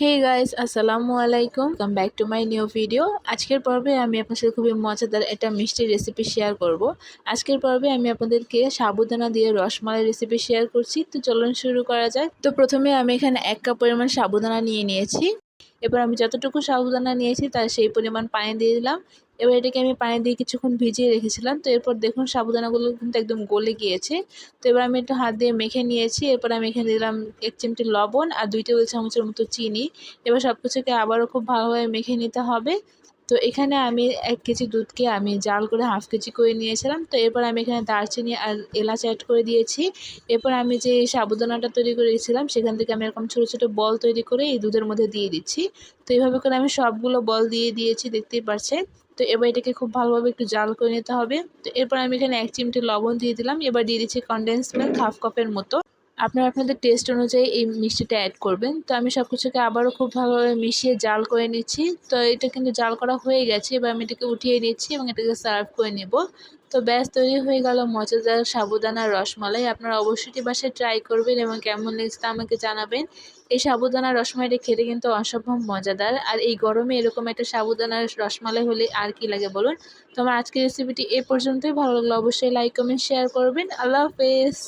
হে guys আসসালামু আলাইকুম come back to my new video আজকের পর্বে আমি আপনার সাথে খুবই মজাদার একটা মিষ্টি রেসিপি শেয়ার করব। আজকের পর্বে আমি আপনাদেরকে সাবুদানা দিয়ে রসমালাই রেসিপি শেয়ার করছি। তো চলুন শুরু করা যায় তো প্রথমে আমি এখানে এক কাপ পরিমাণ সাবুদানা নিয়ে নিয়েছি। এবার আমি যতটুকু সাবুদানা নিয়েছি তার সেই পরিমাণ পানি দিয়ে দিলাম। এবার এটাকে আমি পানি দিয়ে কিছুক্ষণ ভিজিয়ে রেখেছিলাম। তো এরপর দেখুন সাবুদানাগুলো কিন্তু একদম গলে গিয়েছে। তো এবার আমি একটু হাত দিয়ে মেখে নিয়েছি। এরপর আমি এখানে দিলাম এক চিমটি লবণ আর দুই টেবিল চামচের মতো চিনি। এবার সব কিছুকে আবারও খুব ভালোভাবে মেখে নিতে হবে। তো এখানে আমি এক কেজি দুধকে আমি জাল করে হাফ কেজি করে নিয়েছিলাম। তো এরপর আমি এখানে দারচিনি আর এলাচ অ্যাড করে দিয়েছি। এরপর আমি যে সাবুদানাটা তৈরি করে সেখান থেকে আমি এরকম ছোটো ছোটো বল তৈরি করে এই দুধের মধ্যে দিয়ে দিচ্ছি। তো এইভাবে করে আমি সবগুলো বল দিয়ে দিয়েছি, দেখতেই পাচ্ছেন। তো এবার এটাকে খুব ভালোভাবে একটু জাল করে নিতে হবে। তো এরপর আমি এখানে এক চিমটি লবণ দিয়ে দিলাম। এবার দিয়ে দিচ্ছি কনডেন্স মিল্ক হাফ কাপের মতো। আপনারা আপনাদের টেস্ট অনুযায়ী এই মিষ্টিটা অ্যাড করবেন। তো আমি সব কিছুকে আবারও খুব ভালোভাবে মিশিয়ে জাল করে নিচ্ছি। তো এটা কিন্তু জাল করা হয়ে গেছে, এবার আমি এটাকে উঠিয়ে নিচ্ছি এবং এটাকে সার্ভ করে নেব। তো ব্যাস, তৈরি হয়ে গেল মজাদার সাবুদানার রসমালাই। আপনারা অবশ্যই বাসায় ট্রাই করবেন এবং কেমন লেগেছে তা আমাকে জানাবেন। এই সাবুদানার রসমালাইটা খেতে কিন্তু অসম্ভব মজাদার। আর এই গরমে এরকম একটা সাবুদানার রসমালাই হলে আর কি লাগে বলুন? তো আমার আজকের রেসিপিটি এ পর্যন্তই। ভালো লাগল অবশ্যই লাইক কমেন্ট শেয়ার করবেন। আল্লাহ হাফেজ।